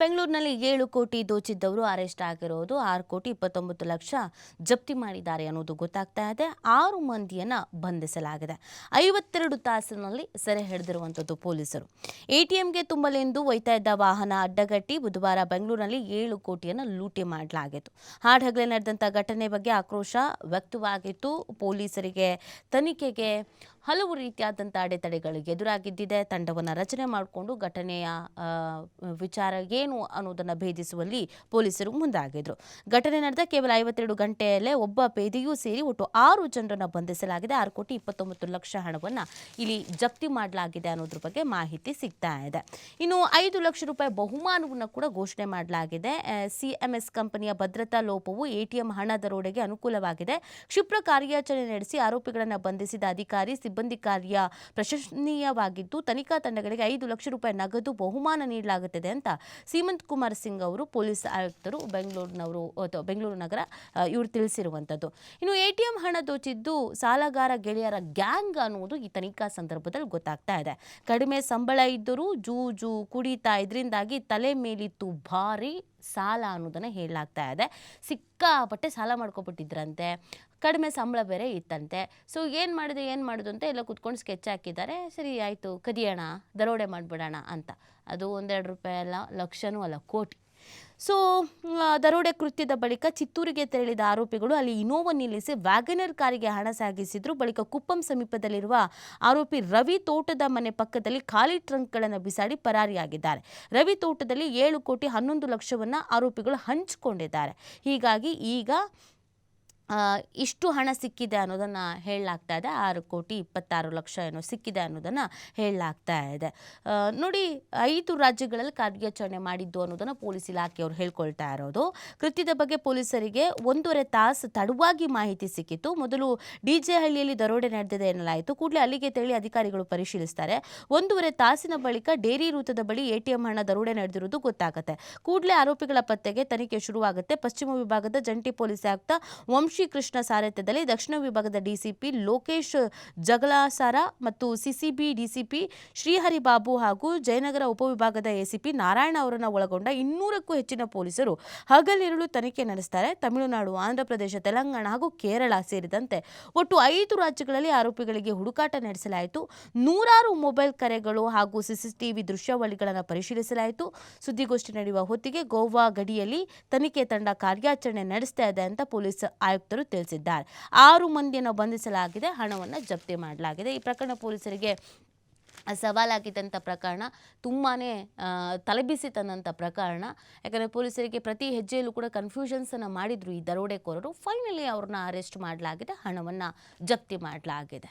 ಬೆಂಗಳೂರಿನಲ್ಲಿ ಏಳು ಕೋಟಿ ದೋಚಿದ್ದವರು ಅರೆಸ್ಟ್ ಆಗಿರೋದು, ಆರು ಕೋಟಿ ಇಪ್ಪತ್ತೊಂಬತ್ತು ಲಕ್ಷ ಜಪ್ತಿ ಮಾಡಿದ್ದಾರೆ ಅನ್ನೋದು ಗೊತ್ತಾಗ್ತಾ ಇದೆ. ಆರು ಮಂದಿಯನ್ನು ಬಂಧಿಸಲಾಗಿದೆ. ಐವತ್ತೆರಡು ತಾಸಿನಲ್ಲಿ ಸೆರೆ ಹಿಡಿದಿರುವಂಥದ್ದು ಪೊಲೀಸರು. ಎಟಿಎಂಗೆ ತುಂಬಲೆಂದು ಒಯ್ತಾ ಇದ್ದ ವಾಹನ ಅಡ್ಡಗಟ್ಟಿ ಬುಧವಾರ ಬೆಂಗಳೂರಿನಲ್ಲಿ ಏಳು ಕೋಟಿಯನ್ನು ಲೂಟಿ ಮಾಡಲಾಗಿತ್ತು. ಹಾಡಹಗಲೇ ನಡೆದಂಥ ಘಟನೆ ಬಗ್ಗೆ ಆಕ್ರೋಶ ವ್ಯಕ್ತವಾಗಿತ್ತು. ಪೊಲೀಸರಿಗೆ ತನಿಖೆಗೆ ಹಲವು ರೀತಿಯಾದಂಥ ಅಡೆತಡೆಗಳು ಎದುರಾಗಿದ್ದಿದೆ. ತಂಡವನ್ನು ರಚನೆ ಮಾಡಿಕೊಂಡು ಘಟನೆಯ ವಿಚಾರ ಏನು ಅನ್ನೋದನ್ನು ಭೇದಿಸುವಲ್ಲಿ ಪೊಲೀಸರು ಮುಂದಾಗಿದ್ರು. ಘಟನೆ ನಡೆದ ಕೇವಲ ಐವತ್ತೆರಡು ಗಂಟೆಯಲ್ಲೇ ಒಬ್ಬ ಪೇದೆಯೂ ಸೇರಿ ಒಟ್ಟು ಆರು ಜನರನ್ನು ಬಂಧಿಸಲಾಗಿದೆ. ಆರು ಕೋಟಿ ಇಪ್ಪತ್ತೊಂಬತ್ತು ಲಕ್ಷ ಹಣವನ್ನು ಇಲ್ಲಿ ಜಪ್ತಿ ಮಾಡಲಾಗಿದೆ ಅನ್ನೋದ್ರ ಬಗ್ಗೆ ಮಾಹಿತಿ ಸಿಗ್ತಾ ಇದೆ. ಇನ್ನು ಐದು ಲಕ್ಷ ರೂಪಾಯಿ ಬಹುಮಾನವನ್ನು ಕೂಡ ಘೋಷಣೆ ಮಾಡಲಾಗಿದೆ. ಸಿ ಎಂ ಎಸ್ ಕಂಪನಿಯ ಭದ್ರತಾ ಲೋಪವು ಎಟಿಎಂ ಹಣ ದರೋಡೆಗೆ ಅನುಕೂಲವಾಗಿದೆ. ಕ್ಷಿಪ್ರ ಕಾರ್ಯಾಚರಣೆ ನಡೆಸಿ ಆರೋಪಿಗಳನ್ನು ಬಂಧಿಸಿದ ಅಧಿಕಾರಿ ಸಿಬ್ಬಂದಿ ಕಾರ್ಯ ಪ್ರಶಂಸನೀಯವಾಗಿದ್ದು, ತನಿಖಾ ತಂಡಗಳಿಗೆ ಐದು ಲಕ್ಷ ರೂಪಾಯಿ ನಗದು ಬಹುಮಾನ ನೀಡಲಾಗುತ್ತದೆ ಅಂತ ಸೀಮಂತ್ ಕುಮಾರ್ ಸಿಂಗ್ ಅವರು ಪೊಲೀಸ್ ಆಯುಕ್ತರು ಬೆಂಗಳೂರಿನವರು ಬೆಂಗಳೂರು ನಗರ ಇವರು ತಿಳಿಸಿರುವಂಥದ್ದು ಇನ್ನು ಎಟಿಎಂ ಹಣ ದೋಚಿದ್ದು ಸಾಲಗಾರ ಗೆಳೆಯರ ಗ್ಯಾಂಗ್ ಅನ್ನುವುದು ಈ ತನಿಖಾ ಸಂದರ್ಭದಲ್ಲಿ ಗೊತ್ತಾಗ್ತಾ ಇದೆ. ಕಡಿಮೆ ಸಂಬಳ ಇದ್ದರೂ ಜೂಜು ಕುಡಿತಾ ಇದರಿಂದಾಗಿ ತಲೆ ಮೇಲಿತ್ತು ಭಾರಿ ಸಾಲ ಅನ್ನೋದನ್ನು ಹೇಳಲಾಗ್ತಾ ಇದೆ. ಸಿಕ್ಕಾಪಟ್ಟೆ ಸಾಲ ಮಾಡ್ಕೊಬಿಟ್ಟಿದ್ರಂತೆ. ಕಡಿಮೆ ಸಂಬಳ ಬೇರೆ ಇತ್ತಂತೆ. ಸೊ ಏನು ಮಾಡಿದೆ, ಏನು ಮಾಡೋದು ಅಂತ ಎಲ್ಲ ಕುತ್ಕೊಂಡು ಸ್ಕೆಚ್ ಹಾಕಿದ್ದಾರೆ. ಸರಿ, ಆಯಿತು, ಕದಿಯೋಣ, ದರೋಡೆ ಮಾಡಿಬಿಡೋಣ ಅಂತ. ಅದು ಒಂದೆರಡು ರೂಪಾಯಿ ಅಲ್ಲ, ಲಕ್ಷನೂ ಅಲ್ಲ, ಕೋಟಿ. ಸೊ ದರೋಡೆ ಕೃತ್ಯದ ಬಳಿಕ ಚಿತ್ತೂರಿಗೆ ತೆರಳಿದ ಆರೋಪಿಗಳು ಅಲ್ಲಿ ಇನೋವಾ ನಿಲ್ಲಿಸಿ ವ್ಯಾಗನರ್ ಕಾರಿಗೆ ಹಣ ಸಾಗಿಸಿದ್ರು. ಬಳಿಕ ಕುಪ್ಪಂ ಸಮೀಪದಲ್ಲಿರುವ ಆರೋಪಿ ರವಿ ತೋಟದ ಮನೆ ಪಕ್ಕದಲ್ಲಿ ಖಾಲಿ ಟ್ರಂಕ್ಗಳನ್ನು ಬಿಸಾಡಿ ಪರಾರಿಯಾಗಿದ್ದಾರೆ. ರವಿ ತೋಟದಲ್ಲಿ ಏಳು ಕೋಟಿ ಹನ್ನೊಂದು ಲಕ್ಷವನ್ನು ಆರೋಪಿಗಳು ಹಂಚಿಕೊಂಡಿದ್ದಾರೆ. ಹೀಗಾಗಿ ಈಗ ಇಷ್ಟು ಹಣ ಸಿಕ್ಕಿದೆ ಅನ್ನೋದನ್ನು ಹೇಳಲಾಗ್ತಾ ಇದೆ. ಆರು ಕೋಟಿ ಇಪ್ಪತ್ತಾರು ಲಕ್ಷ ಏನೋ ಸಿಕ್ಕಿದೆ ಅನ್ನೋದನ್ನು ಹೇಳಲಾಗ್ತಾ ಇದೆ. ನೋಡಿ, ಐದು ರಾಜ್ಯಗಳಲ್ಲಿ ಕಾರ್ಯಾಚರಣೆ ಮಾಡಿದ್ದು ಅನ್ನೋದನ್ನು ಪೊಲೀಸ್ ಇಲಾಖೆಯವರು ಹೇಳ್ಕೊಳ್ತಾ ಇರೋದು. ಕೃತ್ಯದ ಬಗ್ಗೆ ಪೊಲೀಸರಿಗೆ ಒಂದೂವರೆ ತಾಸು ತಡವಾಗಿ ಮಾಹಿತಿ ಸಿಕ್ಕಿತ್ತು. ಮೊದಲು ಡಿ ಜೆ ಹಳ್ಳಿಯಲ್ಲಿ ದರೋಡೆ ನಡೆದಿದೆ ಎನ್ನಲಾಯಿತು. ಕೂಡಲೇ ಅಲ್ಲಿಗೆ ತೆರಳಿ ಅಧಿಕಾರಿಗಳು ಪರಿಶೀಲಿಸ್ತಾರೆ. ಒಂದೂವರೆ ತಾಸಿನ ಬಳಿಕ ಡೇರಿ ವೃತ್ತದ ಬಳಿ ಎಟಿಎಂ ಹಣ ದರೋಡೆ ನಡೆದಿರುವುದು ಗೊತ್ತಾಗುತ್ತೆ. ಕೂಡಲೇ ಆರೋಪಿಗಳ ಪತ್ತೆಗೆ ತನಿಖೆ ಶುರುವಾಗುತ್ತೆ. ಪಶ್ಚಿಮ ವಿಭಾಗದ ಜಂಟಿ ಪೊಲೀಸ್ ಆಯುಕ್ತ ವಂಶಿ ಕೃಷ್ಣ ಸಾರಥ್ಯದಲ್ಲಿ ದಕ್ಷಿಣ ವಿಭಾಗದ ಡಿಸಿಪಿ ಲೋಕೇಶ್ ಜಗಲಾಸಾರ ಮತ್ತು ಸಿಸಿಬಿ ಡಿಸಿಪಿ ಶ್ರೀಹರಿ ಬಾಬು ಹಾಗೂ ಜಯನಗರ ಉಪವಿಭಾಗದ ಎಸಿಪಿ ನಾರಾಯಣ ಅವರನ್ನು ಒಳಗೊಂಡ ಇನ್ನೂರಕ್ಕೂ ಹೆಚ್ಚಿನ ಪೊಲೀಸರು ಹಗಲಿರುಳು ತನಿಖೆ ನಡೆಸ್ತಾರೆ. ತಮಿಳುನಾಡು ಆಂಧ್ರಪ್ರದೇಶ ತೆಲಂಗಾಣ ಹಾಗೂ ಕೇರಳ ಸೇರಿದಂತೆ ಒಟ್ಟು ಐದು ರಾಜ್ಯಗಳಲ್ಲಿ ಆರೋಪಿಗಳಿಗೆ ಹುಡುಕಾಟ ನಡೆಸಲಾಯಿತು. ನೂರಾರು ಮೊಬೈಲ್ ಕರೆಗಳು ಹಾಗೂ ಸಿಸಿಟಿವಿ ದೃಶ್ಯಾವಳಿಗಳನ್ನು ಪರಿಶೀಲಿಸಲಾಯಿತು. ಸುದ್ದಿಗೋಷ್ಠಿ ನಡೆಯುವ ಹೊತ್ತಿಗೆ ಗೋವಾ ಗಡಿಯಲ್ಲಿ ತನಿಖೆ ತಂಡ ಕಾರ್ಯಾಚರಣೆ ನಡೆಸ್ತಾ ಇದೆ ಅಂತ ಪೊಲೀಸ್ ಆಯುಕ್ತರು ತಿಳಿಸಿದ್ದಾರೆ. ಆರು ಮಂದಿಯನ್ನು ಬಂಧಿಸಲಾಗಿದೆ, ಹಣವನ್ನು ಜಪ್ತಿ ಮಾಡಲಾಗಿದೆ. ಈ ಪ್ರಕರಣ ಪೊಲೀಸರಿಗೆ ಸವಾಲಾಗಿದ್ದಂಥ ಪ್ರಕರಣ ತುಂಬಾ ತಲೆಬಿಸಿ ತಂದಂಥ ಪ್ರಕರಣ. ಯಾಕಂದರೆ ಪೊಲೀಸರಿಗೆ ಪ್ರತಿ ಹೆಜ್ಜೆಯಲ್ಲೂ ಕೂಡ ಕನ್ಫ್ಯೂಷನ್ಸನ್ನು ಮಾಡಿದರು ಈ ದರೋಡೆಕೋರರು. ಫೈನಲಿ ಅವ್ರನ್ನ ಅರೆಸ್ಟ್ ಮಾಡಲಾಗಿದೆ, ಹಣವನ್ನು ಜಪ್ತಿ ಮಾಡಲಾಗಿದೆ.